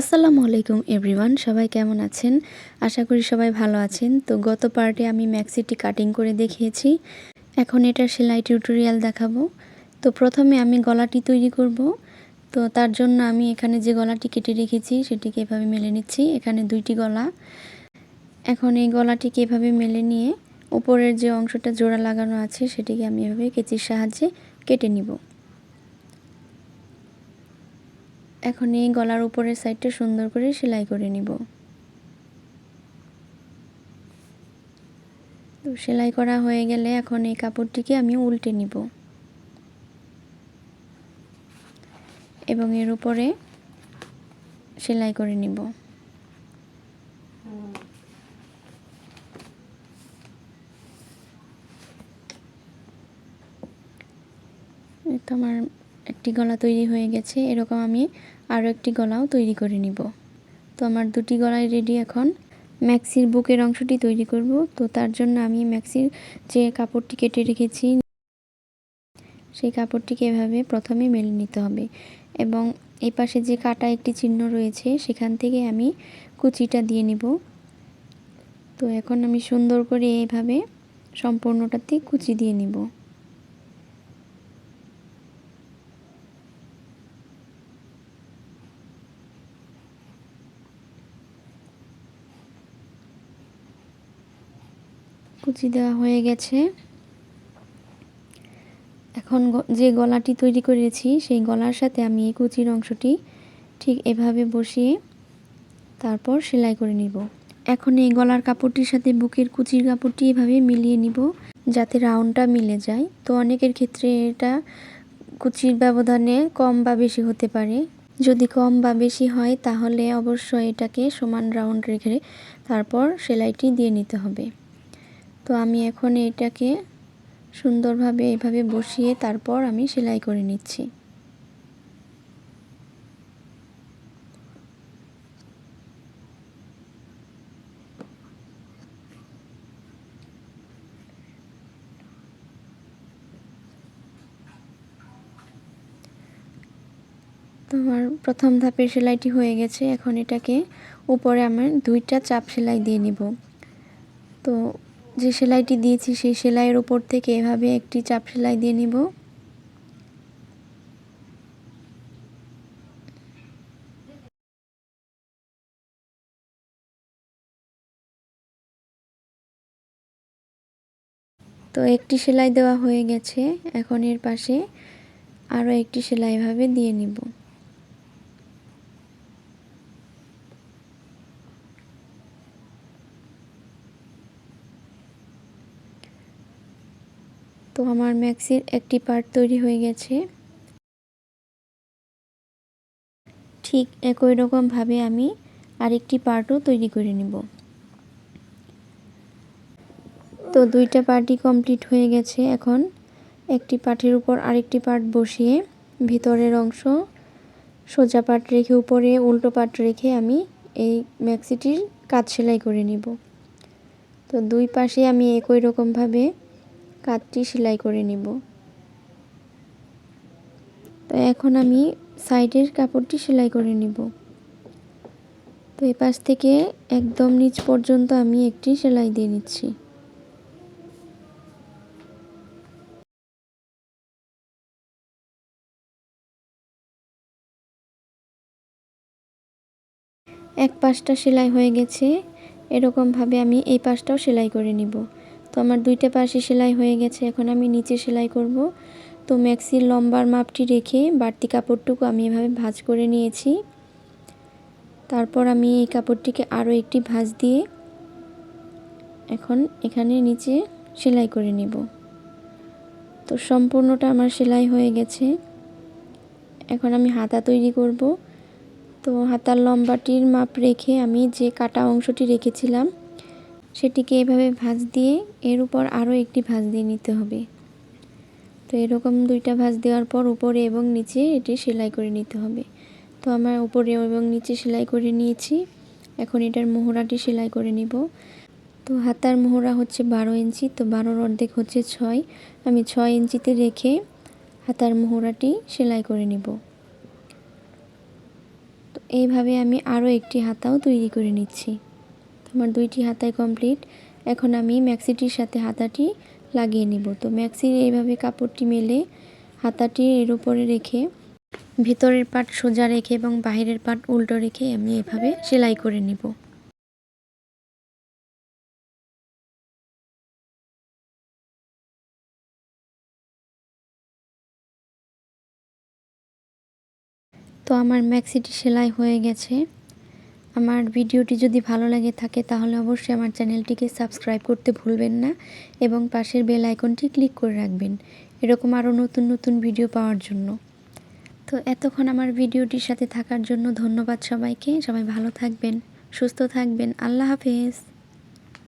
আসসালামু আলাইকুম এভরিওয়ান, সবাই কেমন আছেন? আশা করি সবাই ভালো আছেন। তো গত পার্টে আমি ম্যাক্সিটি কাটিং করে দেখিয়েছি। এখন এটা সেলাই টিউটোরিয়াল দেখাবো। তো প্রথমে আমি গলাটি তৈরি করব। তো তার জন্য আমি এখানে যে গলাটি কেটে রেখেছি, সেটিকে এভাবে মেলে নিচ্ছি। এখানে দুইটি গলা। এখন এই গলাটিকে এভাবে মেলে নিয়ে উপরের যে অংশটা জোড়া লাগানো আছে, সেটিকে আমি এভাবে কেচির সাহায্যে কেটে নিব। এখন এই গলার উপরের সাইডটা সুন্দর করে সেলাই করে নিব। তো সেলাই করা হয়ে গেলে এখন এই কাপড়টিকে আমি উল্টে নিব। এবং এর উপরে সেলাই করে নিব। তো আমার একটি গলা তৈরি হয়ে গেছে, এরকম আমি আরও একটি গলাও তৈরি করে নিব। তো আমার দুটি গলায় রেডি এখন। ম্যাক্সির বুকের অংশটি তৈরি করব। তো তার জন্য আমি ম্যাক্সির যে কাপড়টি কেটে রেখেছি, সেই কাপড়টিকে এভাবে প্রথমে মেলে নিতে হবে। এবং এই পাশে যে কাটা একটি চিহ্ন রয়েছে, সেখান থেকে আমি কুচিটা দিয়ে নিব। তো এখন আমি সুন্দর করে এইভাবে সম্পূর্ণটাতে কুচি দিয়ে নিব। কুচি দেওয়া হয়ে গেছে। এখন যে গলাটি তৈরি করেছি, সেই গলার সাথে আমি এই কুচির অংশটি ঠিক এভাবে বসিয়ে তারপর সেলাই করে নিব। এখন এই গলার কাপড়টির সাথে বুকের কুচির কাপড়টি এভাবে মিলিয়ে নিব যাতে রাউন্ডটা মিলে যায়। তো অনেকের ক্ষেত্রে এটা কুচির ব্যবধানে কম বা বেশি হতে পারে। যদি কম বা বেশি হয়, তাহলে অবশ্যই এটাকে সমান রাউন্ড রেখে তারপর সেলাইটি দিয়ে নিতে হবে। তো আমি এখন এটাকে সুন্দরভাবে এইভাবে বসিয়ে তারপর আমি সেলাই করে নিচ্ছি। আমার প্রথম ধাপের সেলাইটি হয়ে গেছে। এখন এটাকে উপরে আমার দুইটা চাপ সেলাই দিয়ে নিব। তো যে সেলাইটি দিয়েছি সেই সেলাইয়ের উপর থেকে এভাবে একটি চাপ সেলাই দিয়ে নিব। তো একটি সেলাই দেওয়া হয়ে গেছে। এখন এর পাশে আরও একটি সেলাই এভাবে দিয়ে নিব। তো আমার ম্যাক্সির একটি পার্ট তৈরি হয়ে গেছে। ঠিক একই রকমভাবে আমি আরেকটি পার্টও তৈরি করে নিব। তো দুইটা পার্টই কমপ্লিট হয়ে গেছে এখন। একটি পার্টের উপর আরেকটি পার্ট বসিয়ে ভিতরের অংশ সোজা পাট রেখে উপরে উল্টো পাট রেখে আমি এই ম্যাক্সিটির কাজ সেলাই করে নিব। তো দুই পাশে আমি একই রকমভাবে কাঠটি সেলাই করে নিব। তো এখন আমি সাইডের কাপড়টি সেলাই করে নিব। তো এই পাশ থেকে একদম নিচ পর্যন্ত আমি একটি সেলাই দিয়ে নিচ্ছি। এক পাশটা সেলাই হয়ে গেছে। এরকমভাবে আমি এই পাশটাও সেলাই করে নিব। তো আমার দুইটা পাশে সেলাই হয়ে গেছে, এখন আমি নিচে সেলাই করব। তো ম্যাক্সির লম্বার মাপটি রেখে বাড়তি কাপড়টুকু আমি এভাবে ভাঁজ করে নিয়েছি। তারপর আমি এই কাপড়টিকে আরও একটি ভাঁজ দিয়ে এখন এখানে নিচে সেলাই করে নিব। তো সম্পূর্ণটা আমার সেলাই হয়ে গেছে। এখন আমি হাতা তৈরি করব। তো হাতার লম্বাটির মাপ রেখে আমি যে কাটা অংশটি রেখেছিলাম সেটিকে এভাবে ভাঁজ দিয়ে এর উপর আরও একটি ভাঁজ দিয়ে নিতে হবে। তো এরকম দুইটা ভাঁজ দেওয়ার পর উপরে এবং নিচে এটি সেলাই করে নিতে হবে। তো আমার উপরে এবং নিচে সেলাই করে নিয়েছি। এখন এটার মোহরাটি সেলাই করে নিব। তো হাতার মোহরা হচ্ছে বারো ইঞ্চি, তো বারোর অর্ধেক হচ্ছে ছয়। আমি ছয় ইঞ্চিতে রেখে হাতার মোহরাটি সেলাই করে নিব। তো এইভাবে আমি আরও একটি হাতাও তৈরি করে নিচ্ছি। আমার দুইটি হাতায় কমপ্লিট এখন আমি ম্যাক্সিটির সাথে হাতাটি লাগিয়ে নিব। তো ম্যাক্সির এইভাবে কাপড়টি মেলে হাতাটি এর উপরে রেখে, ভিতরের পাট সোজা রেখে এবং বাইরের পাট উল্টো রেখে আমি এভাবে সেলাই করে নিব। তো আমার ম্যাক্সিটি সেলাই হয়ে গেছে। আমার ভিডিওটি যদি ভালো লাগে থাকে, তাহলে অবশ্যই আমার চ্যানেলটিকে সাবস্ক্রাইব করতে ভুলবেন না এবং পাশের বেল আইকনটি ক্লিক করে রাখবেন। এরকম আরও নতুন নতুন ভিডিও পাওয়ার জন্য। তো এতক্ষণ আমার ভিডিওটির সাথে থাকার জন্য ধন্যবাদ সবাইকে। সবাই ভালো থাকবেন, সুস্থ থাকবেন। আল্লাহ হাফেজ।